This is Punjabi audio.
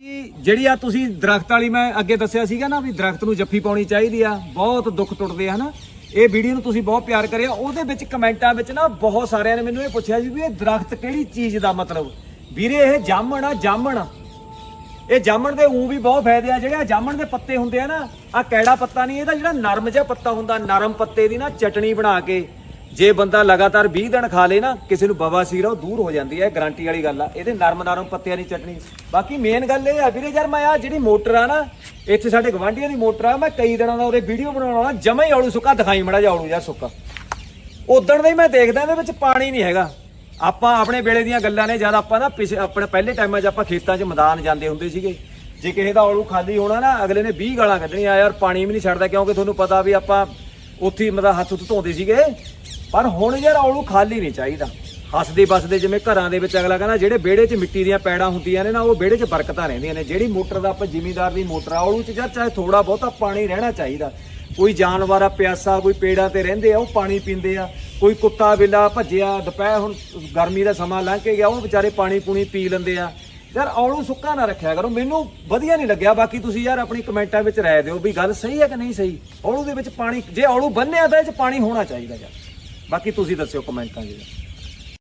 ਕਿ ਜਿਹੜੀ ਆ ਤੁਸੀਂ ਦਰਖਤ ਵਾਲੀ ਮੈਂ ਅੱਗੇ ਦੱਸਿਆ ਸੀਗਾ ਨਾ ਵੀ ਦਰਖਤ ਨੂੰ ਜੱਫੀ ਪਾਉਣੀ ਚਾਹੀਦੀ ਆ, ਬਹੁਤ ਦੁੱਖ ਟੁੱਟਦੇ ਆ ਹਨਾ। ਇਹ ਵੀਡੀਓ ਨੂੰ ਤੁਸੀਂ ਬਹੁਤ ਪਿਆਰ ਕਰਿਆ ਉਹਦੇ ਵਿੱਚ ਕਮੈਂਟਾਂ ਵਿੱਚ ਨਾ ਬਹੁਤ ਸਾਰਿਆਂ ਨੇ ਮੈਨੂੰ ਇਹ ਪੁੱਛਿਆ ਸੀ ਵੀ ਇਹ ਦਰਖਤ ਕਿਹੜੀ ਚੀਜ਼ ਦਾ ਮਤਲਬ? ਵੀਰੇ, ਇਹ ਜਾਮਣ ਆ, ਜਾਮਣ। ਇਹ ਜਾਮਣ ਦੇ ਉਂ ਵੀ ਬਹੁਤ ਫਾਇਦੇ ਆ, ਜਿਹੜੇ ਆ ਜਾਮਣ ਦੇ ਪੱਤੇ ਹੁੰਦੇ ਆ ਨਾ ਆ ਕੈੜਾ ਪੱਤਾ ਨਹੀਂ, ਇਹਦਾ ਜਿਹੜਾ ਨਰਮ ਜਿਹਾ ਪੱਤਾ ਹੁੰਦਾ, ਨਰਮ ਪੱਤੇ ਦੀ ਨਾ ਚਟਣੀ ਬਣਾ ਕੇ ਜੇ ਬੰਦਾ ਲਗਾਤਾਰ 20 ਦਿਨ ਖਾ ਲੇ ਨਾ, ਕਿਸੇ ਨੂੰ ਬਵਾਸੀਰ ਆ ਉਹ ਦੂਰ ਹੋ ਜਾਂਦੀ ਹੈ, ਗਾਰੰਟੀ ਵਾਲੀ ਗੱਲ ਆ। ਇਹਦੇ ਨਰਮ ਨਰਮ ਪੱਤਿਆਂ ਦੀ ਚਟਣੀ ਬਾਕੀ ਮੇਨ ਗੱਲ ਇਹ ਆ ਵੀਰੇ, ਯਾਰ ਮੈਂ ਆ ਜਿਹੜੀ ਮੋਟਰ ਆ ਨਾ, ਇੱਥੇ ਸਾਡੇ ਗਵਾਂਢੀਆਂ ਦੀ ਮੋਟਰ ਆ, ਮੈਂ ਕਈ ਦਿਨਾਂ ਦਾ ਉਹਦੇ ਵੀਡੀਓ ਬਣਾਉਣਾ ਜਮਾ ਹੀ ਆਲੂ ਸੁੱਕਾ, ਦਿਖਾਈ ਮੜਾ ਜਾ ਆਲੂ ਯਾਰ ਸੁੱਕਾ। ਉਦਣ ਦਾ ਹੀ ਮੈਂ ਦੇਖਦਾ ਇਹਦੇ ਵਿੱਚ ਪਾਣੀ ਨਹੀਂ ਹੈਗਾ। ਆਪਾਂ ਆਪਣੇ ਵੇਲੇ ਦੀਆਂ ਗੱਲਾਂ ਨੇ, ਜਦ ਆਪਾਂ ਨਾ ਪਿਛ- ਆਪਣੇ ਪਹਿਲੇ ਟਾਈਮਾਂ 'ਚ ਆਪਾਂ ਖੇਤਾਂ 'ਚ ਮੈਦਾਨ ਜਾਂਦੇ ਹੁੰਦੇ ਸੀਗੇ। ਜੇ ਕਿਸੇ ਦਾ ਆਲੂ ਖਾਲੀ ਹੋਣਾ ਨਾ, ਅਗਲੇ ਨੇ 20 ਗਾਲਾਂ ਕੱਢਣੀਆਂ, ਯਾਰ ਪਾਣੀ ਵੀ ਨਹੀਂ ਛੱਡਦਾ, ਕਿਉਂਕਿ ਤੁਹਾਨੂੰ ਪਤਾ ਵੀ ਆਪਾਂ ਉੱਥੇ ਹੀ ਮਤਲਬ ਹੱਥ ਉੱਤ ਧੋਂਦੇ ਸੀਗੇ। ਪਰ ਹੁਣ ਯਾਰ ਔਲੂ ਖਾਲੀ ਨਹੀਂ ਚਾਹੀਦਾ। ਹੱਸਦੇ ਬਸਦੇ ਜਿਵੇਂ ਘਰਾਂ ਦੇ ਵਿੱਚ ਅਗਲਾ ਕਹਿੰਦਾ, ਜਿਹੜੇ ਵਿਹੜੇ 'ਚ ਮਿੱਟੀ ਦੀਆਂ ਪੈੜਾਂ ਹੁੰਦੀਆਂ ਨੇ ਨਾ, ਉਹ ਵਿਹੜੇ 'ਚ ਬਰਕਤਾਂ ਰਹਿੰਦੀਆਂ ਨੇ। ਜਿਹੜੀ ਮੋਟਰ ਦਾ ਆਪਾਂ ਜ਼ਿਮੀਦਾਰ ਦੀ ਮੋਟਰ ਆ ਔਲੂ 'ਚ ਜਾਂ ਚਾਹੇ ਥੋੜਾ ਬਹੁਤਾ ਪਾਣੀ ਰਹਿਣਾ ਚਾਹੀਦਾ। ਕੋਈ ਜਾਨਵਰ ਆ, ਪਿਆਸਾ, ਕੋਈ ਪੇੜਾਂ ਤੇ ਰਹਿੰਦੇ ਆ, ਉਹ ਪਾਣੀ ਪੀਂਦੇ ਆ। ਕੋਈ ਕੁੱਤਾ, ਬਿੱਲਾ ਭੱਜਿਆ, ਦੁਪਹਿਰ ਹੁਣ ਗਰਮੀ ਦਾ ਸਮਾਂ ਲੰਘ ਕੇ ਗਿਆ, ਉਹ ਵਿਚਾਰੇ ਪਾਣੀ ਪੂਣੀ ਪੀ ਲੈਂਦੇ ਆ। ਯਾਰ ਔਲੂ ਸੁੱਕਾ ਨਾ ਰੱਖਿਆ ਕਰੋ। ਮੈਨੂੰ ਵਧੀਆ ਨਹੀਂ ਲੱਗਿਆ, ਬਾਕੀ ਤੁਸੀਂ ਯਾਰ ਆਪਣੀ ਕਮੈਂਟਾਂ ਵਿੱਚ ਰਾਏ ਦਿਓ ਵੀ ਗੱਲ ਸਹੀ ਹੈ ਕਿ ਨਹੀਂ ਸਹੀ। ਔਲੂ ਦੇ ਵਿੱਚ ਪਾਣੀ, ਜੇ ਔਲੂ ਬੰਨਿਆ ਤਾਂ ਇਹ 'ਚ ਪਾਣੀ ਹੋਣਾ ਚਾਹੀਦਾ ਯਾਰ। ਬਾਕੀ ਤੁਸੀਂ ਦੱਸਿਓ ਕਮੈਂਟਾਂ 'ਚ